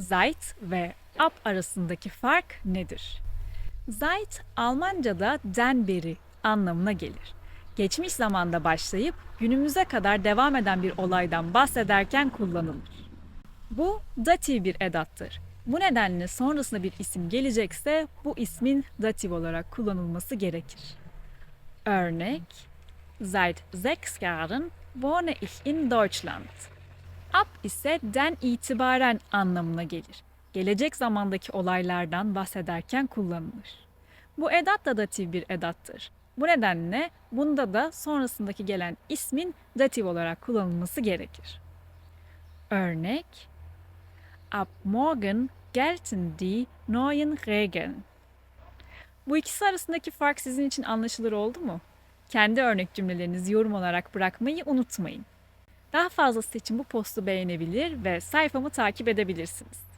Seit ve ab arasındaki fark nedir? Seit Almanca'da den beri anlamına gelir. Geçmiş zamanda başlayıp günümüze kadar devam eden bir olaydan bahsederken kullanılır. Bu datif bir edattır. Bu nedenle sonrasında bir isim gelecekse bu ismin datif olarak kullanılması gerekir. Örnek Seit sechs Jahren wohne ich in Deutschland. Ab ise den itibaren anlamına gelir. Gelecek zamandaki olaylardan bahsederken kullanılır. Bu edat da datif bir edattır. Bu nedenle bunda da sonrasındaki gelen ismin datif olarak kullanılması gerekir. Örnek Ab morgen gelten die neuen Regeln. Bu ikisi arasındaki fark sizin için anlaşılır oldu mu? Kendi örnek cümlelerinizi yorum olarak bırakmayı unutmayın. Daha fazlası için bu postu beğenebilir ve sayfamı takip edebilirsiniz.